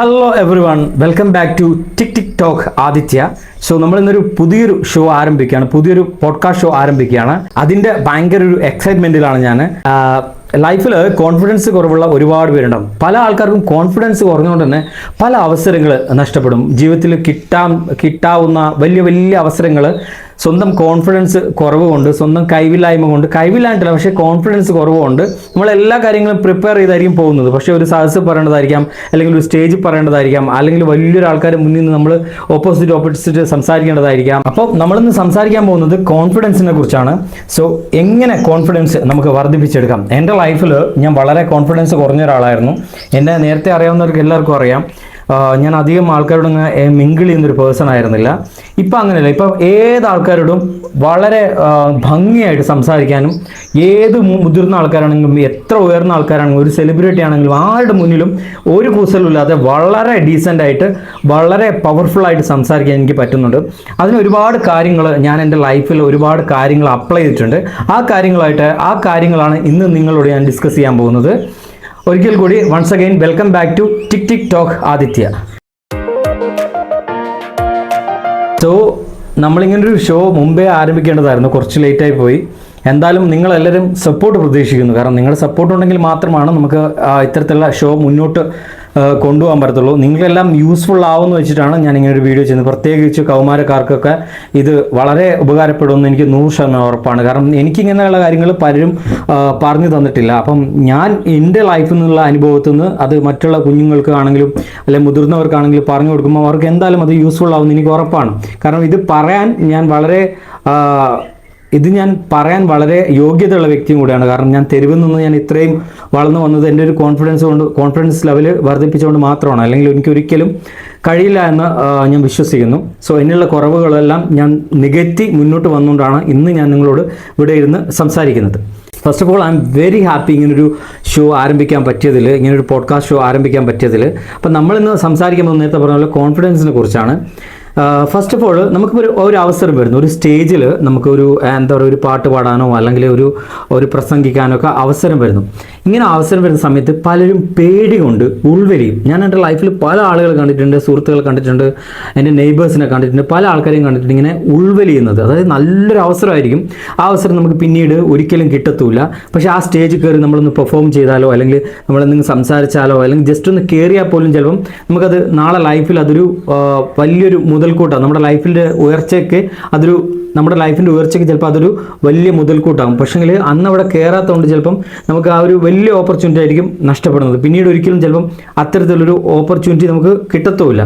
Hello everyone welcome back to tick tick talk Aditya so നമ്മൾ ഇന്നൊരു പുതിയൊരു show ആരംഭിക്കുകയാണ്. പുതിയൊരു പോഡ്കാസ്റ്റ് ഷോ ആരംഭിക്കുകയാണ്. അതിന്റെ ഭയങ്കര ഒരു എക്സൈറ്റ്മെന്റിലാണ് ഞാൻ ലൈഫിൽ കോൺഫിഡൻസ് കുറവുള്ള ഒരുപാട് പേരുണ്ടാവും. പല ആൾക്കാർക്കും കോൺഫിഡൻസ് കുറഞ്ഞുകൊണ്ട് തന്നെ പല അവസരങ്ങൾ നഷ്ടപ്പെടും. ജീവിതത്തിൽ കിട്ടാൻ കിട്ടാവുന്ന വലിയ വലിയ അവസരങ്ങൾ സ്വന്തം കോൺഫിഡൻസ് കുറവ് കൊണ്ട് സ്വന്തം കൈവില്ലായ്മ കൊണ്ട് കൈവില്ലായിട്ടില്ല പക്ഷേ കോൺഫിഡൻസ് കുറവ് കൊണ്ട് നമ്മൾ എല്ലാ കാര്യങ്ങളും പ്രിപ്പയർ ചെയ്തായിരിക്കും പോകുന്നത്. പക്ഷേ ഒരു സദസ്സ് പറയേണ്ടതായിരിക്കാം അല്ലെങ്കിൽ ഒരു സ്റ്റേജ് പറയേണ്ടതായിരിക്കാം അല്ലെങ്കിൽ വലിയൊരു ആൾക്കാർ മുന്നിൽ നിന്ന് നമ്മൾ ഓപ്പോസിറ്റ് ഓപ്പോസിറ്റ് സംസാരിക്കേണ്ടതായിരിക്കാം. അപ്പോൾ നമ്മളിന്ന് സംസാരിക്കാൻ പോകുന്നത് കോൺഫിഡൻസിനെ കുറിച്ചാണ്. സോ എങ്ങനെ കോൺഫിഡൻസ് നമുക്ക് വർദ്ധിപ്പിച്ചെടുക്കാം? എന്റെ ലൈഫിൽ ഞാൻ വളരെ കോൺഫിഡൻസ് കുറഞ്ഞ ഒരാളായിരുന്നു. എന്നെ നേരത്തെ അറിയാവുന്നവർക്ക് എല്ലാവർക്കും അറിയാം. ഞാൻ അധികം ആൾക്കാരോട് മിങ്കിൾ ചെയ്യുന്നൊരു പേഴ്സൺ ആയിരുന്നില്ല. ഇപ്പം അങ്ങനെയല്ല ഇപ്പം ഏത് ആൾക്കാരോടും വളരെ ഭംഗിയായിട്ട് സംസാരിക്കാനും ഏത് മുതിർന്ന ആൾക്കാരാണെങ്കിലും എത്ര ഉയർന്ന ആൾക്കാരാണെങ്കിലും ഒരു സെലിബ്രിറ്റി ആണെങ്കിലും ആരുടെ മുന്നിലും ഒരു കൂസലുമില്ലാതെ വളരെ ഡീസന്റ് ആയിട്ട് വളരെ പവർഫുൾ ആയിട്ട് സംസാരിക്കാൻ എനിക്ക് പറ്റുന്നുണ്ട്. അതിന് ഒരുപാട് കാര്യങ്ങൾ ഞാൻ എന്റെ ലൈഫിൽ ഒരുപാട് കാര്യങ്ങൾ അപ്ലൈ ചെയ്തിട്ടുണ്ട്. ആ കാര്യങ്ങളായിട്ട് ആ കാര്യങ്ങളാണ് ഇന്ന് നിങ്ങളോട് ഞാൻ ഡിസ്കസ് ചെയ്യാൻ പോകുന്നത്. ഒരിക്കൽ കൂടി once again welcome back to tick tick talk Aditya so നമ്മളിങ്ങനൊരു show മുമ്പേ ആരംഭിക്കേണ്ടതായിരുന്നു. കുറച്ച് ലേറ്റായി പോയി. എന്തായാലും നിങ്ങളെല്ലാവരും സപ്പോർട്ട് പ്രതീക്ഷിക്കുന്നു. കാരണം നിങ്ങളുടെ സപ്പോർട്ട് ഉണ്ടെങ്കിൽ മാത്രമാണ് നമുക്ക് ഇത്തരത്തിലുള്ള ഷോ മുന്നോട്ട് കൊണ്ടുപോകാൻ പറ്റത്തുള്ളൂ. നിങ്ങൾക്കെല്ലാം യൂസ്ഫുൾ ആവുമെന്ന് വെച്ചിട്ടാണ് ഞാൻ ഇങ്ങനെ ഒരു വീഡിയോ ചെയ്യുന്നത്. പ്രത്യേകിച്ച് കൗമാരക്കാർക്കൊക്കെ ഇത് വളരെ ഉപകാരപ്പെടുമെന്ന് എനിക്ക് നൂറ് ശതമാനം ഉറപ്പാണ്. കാരണം എനിക്കിങ്ങനെയുള്ള കാര്യങ്ങൾ പലരും പറഞ്ഞു തന്നിട്ടില്ല. അപ്പം ഞാൻ എന്റെ ലൈഫിൽ നിന്നുള്ള അനുഭവത്തിൽ നിന്ന് അത് മറ്റുള്ള കുഞ്ഞുങ്ങൾക്ക് ആണെങ്കിലും അല്ലെങ്കിൽ മുതിർന്നവർക്കാണെങ്കിലും പറഞ്ഞു കൊടുക്കുമ്പോൾ അവർക്ക് എന്തായാലും അത് യൂസ്ഫുൾ ആവുമെന്ന് എനിക്ക് ഉറപ്പാണ്. കാരണം ഇത് പറയാൻ ഞാൻ വളരെ ഇത് ഞാൻ പറയാൻ വളരെ യോഗ്യതയുള്ള വ്യക്തിയും കൂടിയാണ്. കാരണം ഞാൻ തെരുവിൽ നിന്ന് ഞാൻ ഇത്രയും വളർന്നു വന്നത് എന്റെ ഒരു കോൺഫിഡൻസ് കൊണ്ട് കോൺഫിഡൻസ് ലെവൽ വർദ്ധിപ്പിച്ചുകൊണ്ട് മാത്രമാണ്. അല്ലെങ്കിൽ എനിക്ക് ഒരിക്കലും കഴിയില്ല എന്ന് ഞാൻ വിശ്വസിക്കുന്നു. സോ എന്നുള്ള കുറവുകളെല്ലാം ഞാൻ നികത്തി മുന്നോട്ട് വന്നുകൊണ്ടാണ് ഇന്ന് ഞാൻ നിങ്ങളോട് ഇവിടെ ഇരുന്ന് സംസാരിക്കുന്നത്. First of all I'm very happy ഇങ്ങനൊരു ഷോ ആരംഭിക്കാൻ പറ്റിയതിൽ ഇങ്ങനൊരു പോഡ്കാസ്റ്റ് ഷോ ആരംഭിക്കാൻ പറ്റിയതിൽ അപ്പം നമ്മളിന്ന് സംസാരിക്കുമ്പോൾ നേരത്തെ പറഞ്ഞ പോലെ കോൺഫിഡൻസിനെ കുറിച്ചാണ്. ഫസ്റ്റ് ഓഫ് ഓൾ നമുക്ക് ഒരു ഒരു അവസരം വരുന്നു. ഒരു സ്റ്റേജിൽ നമുക്കൊരു എന്താ പറയുക ഒരു പാട്ട് പാടാനോ അല്ലെങ്കിൽ ഒരു ഒരു പ്രസംഗിക്കാനോ ഒക്കെ അവസരം വരുന്നു. ഇങ്ങനെ അവസരം വരുന്ന സമയത്ത് പലരും പേടി കൊണ്ട് ഉൾവലിയും ഞാൻ എന്റെ ലൈഫിൽ പല ആളുകൾ കണ്ടിട്ടുണ്ട് സുഹൃത്തുക്കൾ കണ്ടിട്ടുണ്ട് എന്റെ നെയ്ബേഴ്സിനെ കണ്ടിട്ടുണ്ട് പല ആൾക്കാരെയും കണ്ടിട്ടുണ്ട് ഇങ്ങനെ ഉൾവലിയുന്നത് അതായത് നല്ലൊരു അവസരമായിരിക്കും. ആ അവസരം നമുക്ക് പിന്നീട് ഒരിക്കലും കിട്ടത്തൂല. പക്ഷേ ആ സ്റ്റേജിൽ കയറി നമ്മളൊന്ന് പെർഫോം ചെയ്താലോ അല്ലെങ്കിൽ നമ്മളെന്തെങ്കിലും സംസാരിച്ചാലോ അല്ലെങ്കിൽ ജസ്റ്റ് ഒന്ന് കയറിയാൽ പോലും ചിലപ്പം നമുക്കത് നാളെ ലൈഫിൽ അതൊരു വലിയൊരു വലിയൊരു മുതൽക്കൂട്ടാണ്. നമ്മുടെ ലൈഫിന്റെ ഉയർച്ചയ്ക്ക് അതൊരു നമ്മുടെ ലൈഫിന്റെ ഉയർച്ചയ്ക്ക് ചിലപ്പോൾ അതൊരു വലിയ മുതൽക്കൂട്ടാകും. പക്ഷേങ്കിൽ അന്ന് അവിടെ കയറാത്തതുകൊണ്ട് ചിലപ്പം നമുക്ക് ആ ഒരു വലിയ ഓപ്പർച്യൂണിറ്റി ആയിരിക്കും നഷ്ടപ്പെടുന്നത്. പിന്നീട് ഒരിക്കലും ചിലപ്പം അത്തരത്തിലൊരു ഓപ്പർച്യൂണിറ്റി നമുക്ക് കിട്ടത്തുമില്ല.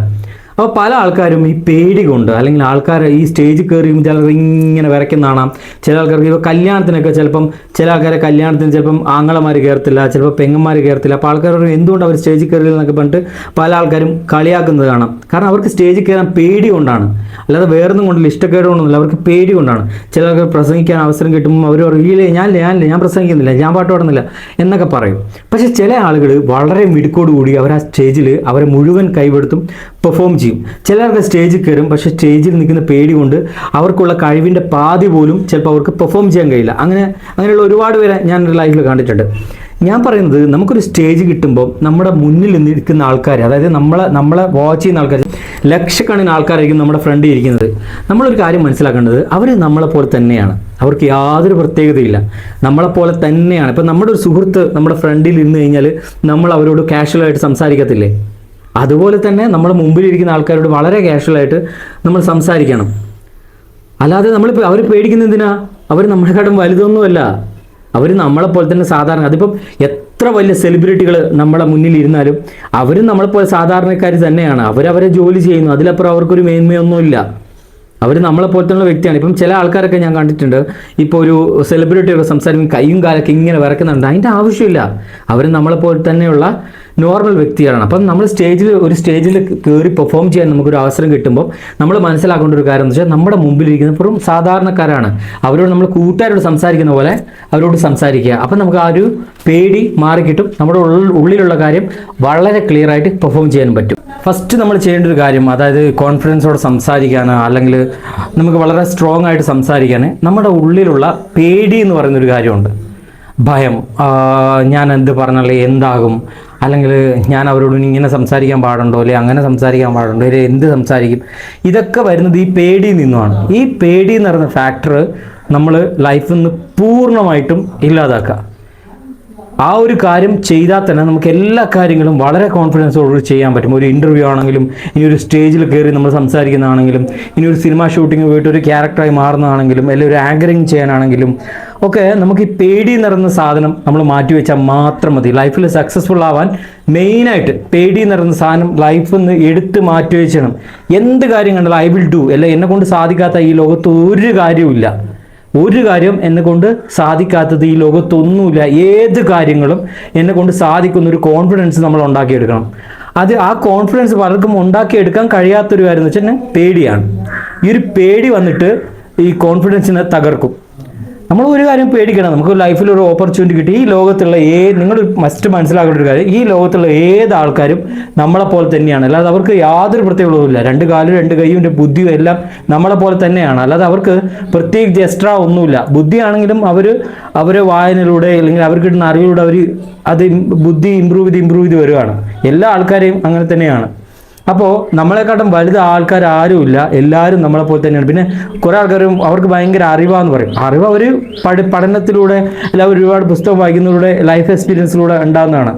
അപ്പോൾ പല ആൾക്കാരും ഈ പേടി കൊണ്ട് അല്ലെങ്കിൽ ആൾക്കാർ ഈ സ്റ്റേജിൽ കയറി ചിലർ ഇങ്ങനെ വിറയ്ക്കുന്ന കാണാം ചില ആൾക്കാർക്ക് ഇപ്പോൾ കല്യാണത്തിനൊക്കെ ചിലപ്പം ചില ആൾക്കാരെ കല്യാണത്തിന് ചിലപ്പം ആങ്ങളമാർ കയറത്തില്ല ചിലപ്പോൾ പെങ്ങന്മാർ കയറത്തില്ല അപ്പോൾ ആൾക്കാർ എന്തുകൊണ്ട് അവർ സ്റ്റേജിൽ കയറില്ല എന്നൊക്കെ പറഞ്ഞിട്ട് പല ആൾക്കാരും കളിയാക്കുന്നത് കാണാം. കാരണം അവർക്ക് സ്റ്റേജിൽ കയറാൻ പേടി കൊണ്ടാണ്. അല്ലാതെ വേറൊന്നും കൊണ്ടില്ല ഇഷ്ടക്കേട് കൊണ്ടൊന്നുമില്ല. അവർക്ക് പേടി കൊണ്ടാണ്. ചില ആൾക്കാർ പ്രസംഗിക്കാൻ അവസരം കിട്ടുമ്പോൾ അവർ അറിയില്ലേ ഞാനില്ല ഞാനില്ല ഞാൻ പ്രസംഗിക്കുന്നില്ല ഞാൻ പാട്ട് പാടുന്നില്ല എന്നൊക്കെ പറയും. പക്ഷേ ചില ആളുകൾ വളരെ മിടുക്കോടുകൂടി അവർ ആ സ്റ്റേജിൽ അവരെ മുഴുവൻ കൈവെടുത്തും പെർഫോം ചെയ്യും. ചിലർക്ക് സ്റ്റേജിൽ കയറും പക്ഷെ സ്റ്റേജിൽ നിൽക്കുന്ന പേടി കൊണ്ട് അവർക്കുള്ള കഴിവിന്റെ പാതി പോലും ചിലപ്പോൾ അവർക്ക് പെർഫോം ചെയ്യാൻ കഴിയില്ല. അങ്ങനെ അങ്ങനെയുള്ള ഒരുപാട് പേരെ ഞാൻ ലൈഫിൽ കണ്ടിട്ടുണ്ട്. ഞാൻ പറയുന്നത് നമുക്കൊരു സ്റ്റേജ് കിട്ടുമ്പോൾ നമ്മുടെ മുന്നിൽ നിൽക്കുന്ന ആൾക്കാർ അതായത് നമ്മളെ നമ്മളെ വാച്ച് ചെയ്യുന്ന ആൾക്കാർ ലക്ഷക്കണക്കിന് ആൾക്കാരായിരിക്കും നമ്മുടെ ഫ്രണ്ടിൽ ഇരിക്കുന്നത്. നമ്മളൊരു കാര്യം മനസ്സിലാക്കേണ്ടത് അവർ നമ്മളെപ്പോലെ തന്നെയാണ്. അവർക്ക് യാതൊരു പ്രത്യേകതയില്ല. നമ്മളെപ്പോലെ തന്നെയാണ്. ഇപ്പം നമ്മുടെ ഒരു സുഹൃത്ത് നമ്മുടെ ഫ്രണ്ടിൽ ഇരുന്ന് കഴിഞ്ഞാൽ നമ്മൾ അവരോട് കാഷ്വലായിട്ട് സംസാരിക്കത്തില്ലേ? അതുപോലെ തന്നെ നമ്മൾ മുമ്പിലിരിക്കുന്ന ആൾക്കാരോട് വളരെ കാഷ്വലായിട്ട് നമ്മൾ സംസാരിക്കണം. അല്ലാതെ നമ്മൾ അവർ പേടിക്കുന്ന എന്തിനാ? അവർ നമ്മളെക്കാട്ടും വലുതൊന്നുമല്ല. അവർ നമ്മളെപ്പോലെ തന്നെ സാധാരണ അതിപ്പം എത്ര വലിയ സെലിബ്രിറ്റികൾ നമ്മളെ മുന്നിൽ ഇരുന്നാലും അവരും നമ്മളെപ്പോലെ സാധാരണക്കാർ തന്നെയാണ്. അവരവരെ ജോലി ചെയ്യുന്നു അതിലപ്പുറം അവർക്കൊരു മേന്മയൊന്നുമില്ല. അവർ നമ്മളെപ്പോലെ തന്നെ വ്യക്തിയാണ്. ഇപ്പം ചില ആൾക്കാരൊക്കെ ഞാൻ കണ്ടിട്ടുണ്ട് ഇപ്പോൾ ഒരു സെലിബ്രിറ്റിയൊക്കെ സംസാരിക്കും കൈയും കാലൊക്കെ ഇങ്ങനെ വിറക്കുന്നുണ്ട്. അതിന്റെ ആവശ്യമില്ല. അവർ നമ്മളെപ്പോലെ തന്നെയുള്ള നോർമൽ വ്യക്തിയാണ്. അപ്പം നമ്മൾ സ്റ്റേജിൽ ഒരു സ്റ്റേജിൽ കയറി പെർഫോം ചെയ്യാൻ നമുക്കൊരു അവസരം കിട്ടുമ്പോൾ നമ്മൾ മനസ്സിലാക്കേണ്ട ഒരു കാര്യം എന്ന് വെച്ചാൽ നമ്മുടെ മുമ്പിലിരിക്കുന്ന വെറും സാധാരണക്കാരാണ്. അവരോട് നമ്മൾ കൂട്ടുകാരോട് സംസാരിക്കുന്ന പോലെ അവരോട് സംസാരിക്കുക. അപ്പം നമുക്ക് ആ ഒരു പേടി മാറിക്കിട്ടും. നമ്മുടെ ഉള്ളിലുള്ള കാര്യം വളരെ ക്ലിയർ ആയിട്ട് പെർഫോം ചെയ്യാൻ പറ്റും. ഫസ്റ്റ് നമ്മൾ ചെയ്യേണ്ട ഒരു കാര്യം അതായത് കോൺഫിഡൻസോടെ സംസാരിക്കാൻ അല്ലെങ്കിൽ നമുക്ക് വളരെ സ്ട്രോങ് ആയിട്ട് സംസാരിക്കാൻ നമ്മുടെ ഉള്ളിലുള്ള പേടി എന്ന് പറയുന്നൊരു കാര്യമുണ്ട്. ഭയം ഞാൻ എന്ത് പറഞ്ഞാൽ എന്താകും അല്ലെങ്കിൽ ഞാൻ അവരോട് ഇങ്ങനെ സംസാരിക്കാൻ പാടുണ്ടോ? അല്ലെങ്കിൽ അങ്ങനെ സംസാരിക്കാൻ പാടുണ്ടോ? അല്ലെങ്കിൽ എന്ത് സംസാരിക്കും? ഇതൊക്കെ വരുന്നത് ഈ പേടിയിൽ നിന്നുമാണ്. ഈ പേടി എന്ന് പറയുന്ന ഫാക്ടർ നമ്മൾ ലൈഫിൽ നിന്ന് പൂർണമായിട്ടും ഇല്ലാതാക്കുക. ആ ഒരു കാര്യം ചെയ്താൽ തന്നെ നമുക്ക് എല്ലാ കാര്യങ്ങളും വളരെ കോൺഫിഡൻസോടുകൂടി ചെയ്യാൻ പറ്റും. ഒരു ഇന്റർവ്യൂ ആണെങ്കിലും ഇനി ഒരു സ്റ്റേജിൽ കയറി നമ്മൾ സംസാരിക്കുന്നതാണെങ്കിലും ഇനി ഒരു സിനിമ ഷൂട്ടിംഗ് പോയിട്ട് ഒരു ക്യാരക്ടറായി മാറുന്നതാണെങ്കിലും അല്ലെങ്കിൽ ഒരു ആങ്കറിങ് ചെയ്യാനാണെങ്കിലും ഒക്കെ നമുക്ക് ഈ പേടി നിറഞ്ഞ സാധനം നമ്മൾ മാറ്റി വെച്ചാൽ മാത്രം മതി. ലൈഫിൽ സക്സസ്ഫുൾ ആവാൻ മെയിനായിട്ട് പേടി നിറഞ്ഞ സാധനം ലൈഫിൽ നിന്ന് എടുത്ത് മാറ്റി വെച്ചണം എന്ത് കാര്യം കണ്ടാലും ഐ വിൽ ഡു അല്ലെ എന്നെ കൊണ്ട് സാധിക്കാത്ത ഈ ലോകത്ത് ഒരു കാര്യവുമില്ല. ഒരു കാര്യം എന്നെ കൊണ്ട് സാധിക്കാത്തത് ഈ ലോകത്തൊന്നുമില്ല. ഏത് കാര്യങ്ങളും എന്നെ കൊണ്ട് സാധിക്കുന്ന ഒരു കോൺഫിഡൻസ് നമ്മൾ ഉണ്ടാക്കിയെടുക്കണം. അത് ആ കോൺഫിഡൻസ് പലർക്കും ഉണ്ടാക്കിയെടുക്കാൻ കഴിയാത്തൊരു കാര്യം എന്ന് വെച്ചാൽ പേടിയാണ്. ഈ ഒരു പേടി വന്നിട്ട് ഈ കോൺഫിഡൻസിനെ തകർക്കും. നമ്മൾ ഒരു കാര്യം പേടിക്കണം. നമുക്ക് ലൈഫിൽ ഒരു ഓപ്പർച്യൂണിറ്റി കിട്ടി. ഈ ലോകത്തുള്ള ഏ നിങ്ങൾ മസ്റ്റ് മനസ്സിലാക്കേണ്ട ഒരു കാര്യം. ഈ ലോകത്തുള്ള ഏത് ആൾക്കാരും നമ്മളെ പോലെ തന്നെയാണ്. അല്ലാതെ അവർക്ക് യാതൊരു പ്രത്യേകതയുമില്ല രണ്ട് കാലും രണ്ട് കൈയും ബുദ്ധിയും എല്ലാം നമ്മളെ പോലെ തന്നെയാണ്. അല്ലാതെ അവർക്ക് പ്രത്യേകിച്ച് എക്സ്ട്രാ ഒന്നുമില്ല. ബുദ്ധിയാണെങ്കിലും അവർ അവരെ വായനയിലൂടെ അല്ലെങ്കിൽ അവർക്ക് കിട്ടുന്ന അറിവിലൂടെ അവർ അത് ബുദ്ധി ഇമ്പ്രൂവ് ചെയ്ത് ഇമ്പ്രൂവ് ചെയ്ത് വരുവാണ്. എല്ലാ ആൾക്കാരെയും അങ്ങനെ തന്നെയാണ്. അപ്പോൾ നമ്മളെക്കാട്ടും വലുത് ആൾക്കാർ ആരുമില്ല. എല്ലാവരും നമ്മളെ പോലെ തന്നെയാണ്. പിന്നെ കുറേ ആൾക്കാരും അവർക്ക് ഭയങ്കര അറിവാന്ന് പറയും. അറിവ് അവർ പഠി പഠനത്തിലൂടെ അല്ല ഒരുപാട് പുസ്തകം വായിക്കുന്നതിലൂടെ ലൈഫ് എക്സ്പീരിയൻസിലൂടെ ഉണ്ടാകുന്നതാണ്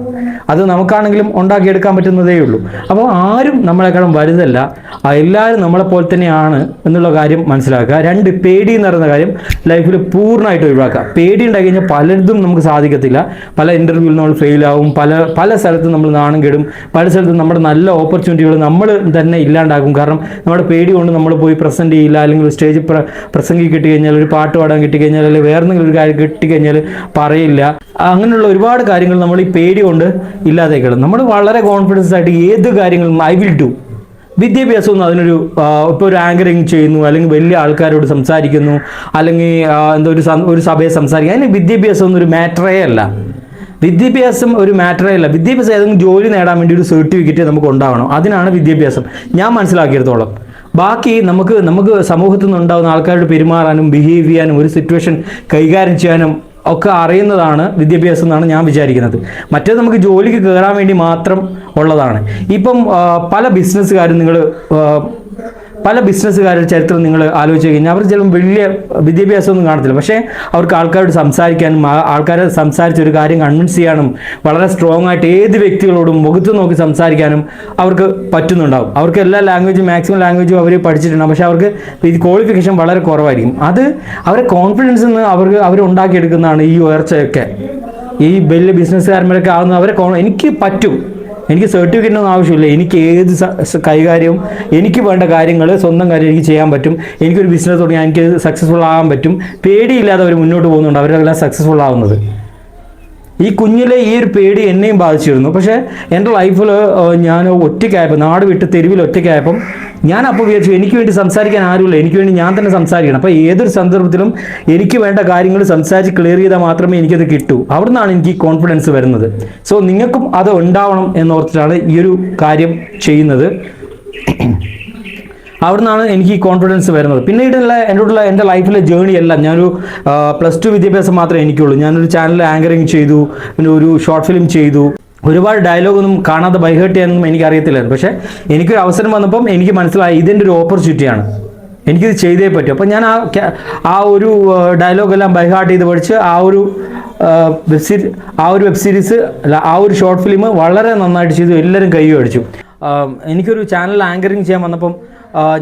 അത് നമുക്കാണെങ്കിലും ഉണ്ടാക്കിയെടുക്കാൻ പറ്റുന്നതേ ഉള്ളൂ. അപ്പോൾ ആരും നമ്മളെക്കാളും വലുതല്ല. എല്ലാവരും നമ്മളെ പോലെ തന്നെയാണ് എന്നുള്ള കാര്യം മനസ്സിലാക്കുക. രണ്ട് പേടി എന്ന് പറയുന്ന കാര്യം ലൈഫിൽ പൂർണമായിട്ട് ഒഴിവാക്കുക. പേടി ഉണ്ടായി കഴിഞ്ഞാൽ പലതും നമുക്ക് സാധിക്കത്തില്ല. പല ഇന്റർവ്യൂവിൽ നമ്മൾ ഫെയിൽ പല പല സ്ഥലത്തും നമ്മൾ നാണം കെടും. പല സ്ഥലത്തും നമ്മുടെ നല്ല ഓപ്പർച്യൂണിറ്റികൾ നമ്മൾ തന്നെ ഇല്ലാണ്ടാക്കും കാരണം നമ്മുടെ പേടി കൊണ്ട് നമ്മൾ പോയി പ്രസന്റ് ചെയ്യില്ല. അല്ലെങ്കിൽ സ്റ്റേജ് പ്ര പ്രസംഗി കിട്ടിക്കഴിഞ്ഞാൽ ഒരു പാട്ട് പാടാൻ കിട്ടിക്കഴിഞ്ഞാൽ അല്ലെങ്കിൽ വേറെ എന്തെങ്കിലും ഒരു കാര്യം കിട്ടിക്കഴിഞ്ഞാൽ പറയില്ല. അങ്ങനെയുള്ള ഒരുപാട് കാര്യങ്ങൾ നമ്മൾ ഈ പേടി കൊണ്ട് ഇല്ലാതേക്കണം നമ്മൾ വളരെ കോൺഫിഡൻസ് ആയിട്ട് ഏത് കാര്യങ്ങളും ഐ വിൽ ഡു. വിദ്യാഭ്യാസം ഒന്നും അതിനൊരു ഇപ്പോൾ ഒരു ആങ്കറിങ് ചെയ്യുന്നു അല്ലെങ്കിൽ വലിയ ആൾക്കാരോട് സംസാരിക്കുന്നു അല്ലെങ്കിൽ എന്തോ ഒരു ഒരു സഭയെ സംസാരിക്കുക അതിന് വിദ്യാഭ്യാസം ഒന്നും ഒരു മാറ്ററേ അല്ല. വിദ്യാഭ്യാസം ഒരു മാറ്ററേ അല്ല. വിദ്യാഭ്യാസം ഏതെങ്കിലും ജോലി നേടാൻ വേണ്ടി ഒരു സർട്ടിഫിക്കറ്റ് നമുക്ക് ഉണ്ടാവണം. അതിനാണ് വിദ്യാഭ്യാസം. ഞാൻ മനസ്സിലാക്കിയെടുത്തോളം. ബാക്കി നമുക്ക് നമുക്ക് സമൂഹത്തിൽ നിന്നുണ്ടാകുന്ന ആൾക്കാരോട് പെരുമാറാനും ബിഹേവ് ചെയ്യാനും ഒരു സിറ്റുവേഷൻ കൈകാര്യം ചെയ്യാനും ഒക്കെ അറിയുന്നതാണ് വിദ്യാഭ്യാസം എന്നാണ് ഞാൻ വിചാരിക്കുന്നത്. മറ്റേത് നമുക്ക് ജോലിക്ക് കയറാൻ വേണ്ടി മാത്രം ഉള്ളതാണ്. ഇപ്പം പല ബിസിനസ്സുകാരും നിങ്ങൾ പല ബിസിനസ്സുകാരുടെ ചരിത്രം നിങ്ങൾ ആലോചിച്ച് കഴിഞ്ഞാൽ അവർ ചിലപ്പോൾ വലിയ വിദ്യാഭ്യാസമൊന്നും കാണത്തില്ല. പക്ഷേ അവർക്ക് ആൾക്കാരോട് സംസാരിക്കാനും ആൾക്കാരെ സംസാരിച്ച് ഒരു കാര്യം കൺവിൻസ് ചെയ്യാനും വളരെ സ്ട്രോങ് ആയിട്ട് ഏത് വ്യക്തികളോടും മുഖത്ത് നോക്കി സംസാരിക്കാനും അവർക്ക് പറ്റുന്നുണ്ടാവും. അവർക്ക് എല്ലാ ലാംഗ്വേജും മാക്സിമം ലാംഗ്വേജും അവർ പഠിച്ചിട്ടുണ്ടാവും പക്ഷേ അവർക്ക് ഈ ക്വാളിഫിക്കേഷൻ വളരെ കുറവായിരിക്കും. അത് അവരെ കോൺഫിഡൻസ് നിന്ന് അവർക്ക് അവർ ഉണ്ടാക്കിയെടുക്കുന്നതാണ് ഈ ഉയർച്ചയൊക്കെ. ഈ വലിയ ബിസിനസ്സുകാരന്മാരൊക്കെ ആവുന്ന അവരെ എനിക്ക് പറ്റും. എനിക്ക് സർട്ടിഫിക്കറ്റ് ഒന്നും ആവശ്യമില്ല. എനിക്ക് ഏത് കൈകാര്യവും എനിക്ക് വേണ്ട കാര്യങ്ങൾ സ്വന്തം കാര്യം എനിക്ക് ചെയ്യാൻ പറ്റും. എനിക്കൊരു ബിസിനസ് തുടങ്ങിയാൽ എനിക്ക് സക്സസ്ഫുൾ ആകാൻ പറ്റും. പേടിയില്ലാതെ അവർ മുന്നോട്ട് പോകുന്നുണ്ട്. അവരെല്ലാം സക്സസ്ഫുൾ ആവുന്നത്. ഈ കുഞ്ഞിലെ ഈ ഒരു പേടി എന്നെയും ബാധിച്ചിരുന്നു. പക്ഷേ എന്റെ ലൈഫിൽ ഞാൻ ഒറ്റയ്ക്കായപ്പോൾ നാട് വിട്ട് തെരുവിൽ ഒറ്റയ്ക്കായപ്പം ഞാൻ അപ്പോൾ വിചാരിച്ചു എനിക്ക് വേണ്ടി സംസാരിക്കാൻ ആരുമില്ല. എനിക്ക് വേണ്ടി ഞാൻ തന്നെ സംസാരിക്കണം. അപ്പോൾ ഏതൊരു സന്ദർഭത്തിലും എനിക്ക് വേണ്ട കാര്യങ്ങൾ സംസാരിച്ച് ക്ലിയർ ചെയ്താൽ മാത്രമേ എനിക്കത് കിട്ടൂ. അവിടുന്നാണ് എനിക്ക് ഈ കോൺഫിഡൻസ് വരുന്നത്. സോ നിങ്ങൾക്കും അത് ഉണ്ടാവണം എന്നോർത്തിട്ടാണ് ഈ ഒരു കാര്യം ചെയ്യുന്നത്. അവിടുന്നാണ് എനിക്ക് ഈ കോൺഫിഡൻസ് വരുന്നത്. പിന്നീടുള്ള എന്നോടുള്ള എന്റെ ലൈഫിലെ ജേണി എല്ലാം ഞാനൊരു പ്ലസ് ടു വിദ്യാഭ്യാസം മാത്രമേ എനിക്കുള്ളൂ. ഞാനൊരു ചാനൽ ആങ്കറിങ് ചെയ്തു പിന്നെ ഒരു ഷോർട്ട് ഫിലിം ചെയ്തു. ഒരുപാട് ഡയലോഗൊന്നും കാണാതെ ബൈഹേർട്ട് ചെയ്യാനൊന്നും എനിക്ക് അറിയത്തില്ലായിരുന്നു പക്ഷേ എനിക്കൊരു അവസരം വന്നപ്പം എനിക്ക് മനസ്സിലായി ഇതിന്റെ ഒരു ഓപ്പർച്യൂണിറ്റിയാണ് എനിക്കിത് ചെയ്തേ പറ്റും. അപ്പം ഞാൻ ആ ആ ഒരു ഡയലോഗെല്ലാം ബൈഹാർട്ട് ചെയ്ത് പഠിച്ച് ആ ഒരു വെബ് സീരീസ് ആ ഒരു വെബ് സീരീസ് ആ ഒരു ഷോർട്ട് ഫിലിം വളരെ നന്നായിട്ട് ചെയ്തു. എല്ലാവരും കൈ അടിച്ചു. എനിക്കൊരു ചാനൽ ആങ്കറിങ് ചെയ്യാൻ വന്നപ്പം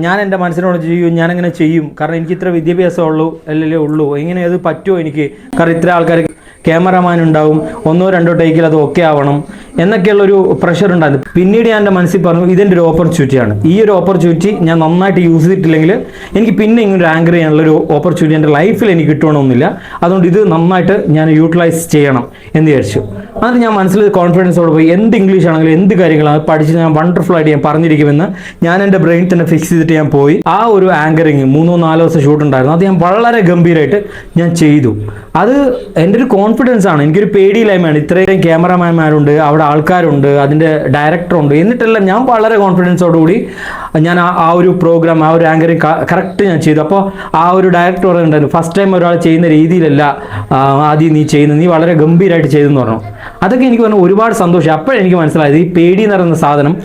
ഞാൻ എന്റെ മനസ്സിനോട് ചെയ്യും ഞാനങ്ങനെ ചെയ്യും. കാരണം എനിക്ക് ഇത്ര വിദ്യാഭ്യാസമുള്ളൂ അല്ലല്ലേ ഉള്ളൂ. എങ്ങനെ അത് പറ്റുമോ എനിക്ക്? കാരണം ഇത്ര ആൾക്കാർ ക്യാമറമാൻ ഉണ്ടാവും. ഒന്നോ രണ്ടോ ടേക്കിൽ അത് ഓക്കെ ആവണം. എന്നൊക്കെയുള്ളൊരു പ്രഷർ ഉണ്ടായിരുന്നു. പിന്നീട് ഞാൻ എന്റെ മനസ്സിൽ പറഞ്ഞു ഇതിന്റെ ഒരു ഓപ്പർച്യൂണിറ്റിയാണ് ഈ ഒരു ഓപ്പർച്യൂണിറ്റി ഞാൻ നന്നായിട്ട് യൂസ് ചെയ്തിട്ടില്ലെങ്കിൽ എനിക്ക് പിന്നെ ഇങ്ങനെ ആങ്കർ ചെയ്യാനുള്ള ഒരു ഓപ്പർച്യൂണിറ്റി എന്റെ ലൈഫിൽ എനിക്ക് കിട്ടണമെന്നില്ല. അതുകൊണ്ട് ഇത് നന്നായിട്ട് ഞാൻ യൂട്ടിലൈസ് ചെയ്യണം. എന്ന് വിചാരിച്ചു. അത് ഞാൻ മനസ്സിൽ കോൺഫിഡൻസോടെ പോയി എന്ത് ഇംഗ്ലീഷ് ആണെങ്കിലും എന്ത് കാര്യങ്ങളാണ് പഠിച്ച് ഞാൻ വണ്ടർഫുൾ ആയിട്ട് ഞാൻ പറഞ്ഞിരിക്കുമെന്ന് ഞാൻ എന്റെ ബ്രെയിൻ തന്നെ ഫിക്സ് ചെയ്തിട്ട് ഞാൻ പോയി. ആ ഒരു ആങ്കറിങ് മൂന്നോ നാലോ ദിവസം ഷൂട്ട് ഉണ്ടായിരുന്നു. അത് ഞാൻ വളരെ ഗംഭീരമായിട്ട് ഞാൻ ചെയ്തു. അത് എന്റെ ഒരു കോൺഫിഡൻസ് കോൺഫിഡൻസ് ആണ്. എനിക്കൊരു പേടിയില്ലായ്മയാണ്. ഇത്രയും ക്യാമറാമാൻമാരുണ്ട് അവിടെ ആൾക്കാരുണ്ട് അതിന്റെ ഡയറക്ടറുണ്ട് എന്നിട്ടെല്ലാം ഞാൻ വളരെ കോൺഫിഡൻസോടുകൂടി ഞാൻ ആ ഒരു പ്രോഗ്രാം ആ ഒരു ആങ്കറിങ് കറക്റ്റ് ഞാൻ ചെയ്തു. അപ്പോൾ ആ ഒരു ഡയറക്ടർ പറയുന്നുണ്ടായിരുന്നു ഫസ്റ്റ് ടൈം ഒരാൾ ചെയ്യുന്ന രീതിയിലല്ല ആദ്യം നീ ചെയ്യുന്നത്. നീ വളരെ ഗംഭീരമായിട്ട് ചെയ്തെന്ന് പറഞ്ഞു. അതൊക്കെ എനിക്ക് പറഞ്ഞു ഒരുപാട് സന്തോഷം. അപ്പോഴെനിക്ക് മനസ്സിലായത് ഈ പേടി എന്ന് പറയുന്ന സാധനം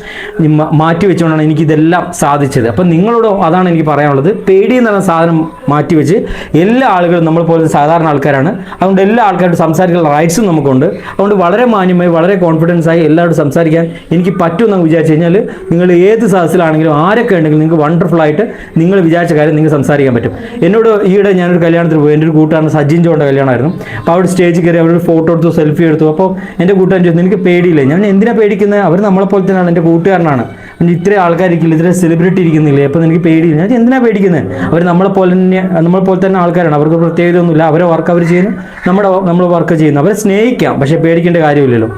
മാറ്റി വെച്ചുകൊണ്ടാണ് എനിക്കിതെല്ലാം സാധിച്ചത്. അപ്പം നിങ്ങളോട് അതാണ് എനിക്ക് പറയാനുള്ളത്. പേടി എന്ന് പറയുന്ന സാധനം മാറ്റിവെച്ച് എല്ലാ ആളുകളും നമ്മൾ പോലെ സാധാരണ ആൾക്കാരാണ്. അതുകൊണ്ട് എല്ലാ ആൾക്കാരോടും സംസാരിക്കാനുള്ള റൈറ്റ്സും നമുക്കുണ്ട്. അതുകൊണ്ട് വളരെ മാന്യമായി വളരെ കോൺഫിഡൻസ് ആയി എല്ലാവരോടും സംസാരിക്കാൻ എനിക്ക് പറ്റുമെന്ന് വിചാരിച്ചു കഴിഞ്ഞാൽ നിങ്ങൾ ഏത് സദസ്സിലാണെങ്കിലും ആരൊക്കെ ഉണ്ടെങ്കിലും നിങ്ങൾക്ക് വണ്ടർഫുൾ ആയിട്ട് നിങ്ങൾ വിചാരിച്ച കാര്യം നിങ്ങൾക്ക് സംസാരിക്കാൻ പറ്റും. എന്നോട് ഈയിടെ ഞാനൊരു കല്യാണത്തിന് പോയി എന്റെ ഒരു കൂട്ടാണ് സജിൻ ചോണ്ട കല്യാണമായിരുന്നു. അപ്പോൾ അവിടെ സ്റ്റേജിൽ കയറി അവരൊരു ഫോട്ടോ എടുത്തു സെൽഫി എടുത്തു. അപ്പോൾ എന്റെ കൂട്ടുകാരൻ ചോദിച്ചു എനിക്ക് പേടിയില്ല? ഞാൻ എന്തിനാണ് പേടിക്കുന്നത്? അവർ നമ്മളെ പോലെ തന്നെയാണ് എന്റെ കൂട്ടുകാരനാണ്. പിന്നെ ഇത്രയും ആൾക്കാരിക്കില്ല ഇത്ര സെലിബ്രിറ്റി ഇരിക്കുന്നില്ലേ? അപ്പോൾ എനിക്ക് പേടിയില്ല? ഞാൻ എന്തിനാണ് പേടിക്കുന്നത്? അവർ നമ്മളെ പോലെ തന്നെ നമ്മളെ പോലെ തന്നെ ആൾക്കാരാണ്. അവർക്ക് പ്രത്യേകത ഒന്നുമില്ല അവരെ വർക്ക് അവർ ചെയ്യുന്നു നമ്മുടെ നമ്മൾ വർക്ക് ചെയ്യുന്നു. അവരെ സ്നേഹിക്കാം പക്ഷേ പേടിക്കേണ്ട കാര്യമില്ലല്ലോ.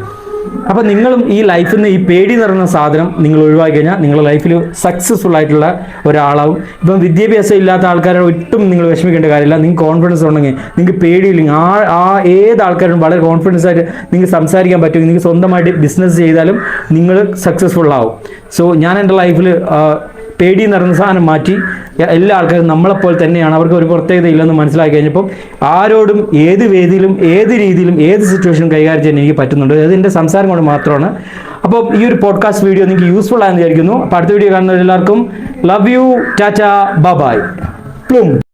അപ്പോൾ നിങ്ങളും ഈ ലൈഫിൽ നിന്ന് ഈ പേടി പറയുന്ന സാധനം നിങ്ങൾ ഒഴിവാക്കി കഴിഞ്ഞാൽ നിങ്ങളുടെ ലൈഫിൽ സക്സസ്ഫുൾ ആയിട്ടുള്ള ഒരാളാവും. ഇപ്പം വിദ്യാഭ്യാസം ഇല്ലാത്ത ആൾക്കാരെ ഒട്ടും നിങ്ങൾ വിഷമിക്കേണ്ട കാര്യമില്ല. നിങ്ങൾക്ക് കോൺഫിഡൻസ് ഉണ്ടെങ്കിൽ നിങ്ങൾക്ക് പേടിയില്ലെങ്കിൽ ആ ആ ഏത് ആൾക്കാരും വളരെ കോൺഫിഡൻസ് ആയിട്ട് നിങ്ങൾക്ക് സംസാരിക്കാൻ പറ്റും. നിങ്ങൾക്ക് സ്വന്തമായിട്ട് ബിസിനസ് ചെയ്താലും നിങ്ങൾ സക്സസ്ഫുൾ ആവും. സോ ഞാൻ എന്റെ ലൈഫിൽ പേടി പറയുന്ന സാധനം മാറ്റി എല്ലാ ആൾക്കാരും നമ്മളെപ്പോലെ തന്നെയാണ്. അവർക്ക് ഒരു പ്രത്യേകത ഇല്ലെന്ന് മനസ്സിലാക്കി കഴിഞ്ഞപ്പോൾ ആരോടും ഏത് വേദിയിലും ഏത് രീതിയിലും ഏത് സിറ്റുവേഷനും കൈകാര്യം ചെയ്യാൻ എനിക്ക് പറ്റുന്നുണ്ട്. അത് എന്റെ സംസാരം കൊണ്ട് മാത്രമാണ്. അപ്പോൾ ഈ ഒരു പോഡ്കാസ്റ്റ് വീഡിയോ നിങ്ങൾക്ക് യൂസ്ഫുൾ ആയെന്ന് വിചാരിക്കുന്നു. അപ്പോൾ അടുത്ത വീഡിയോ കാണുന്നവരെല്ലാവർക്കും love you tata bye plume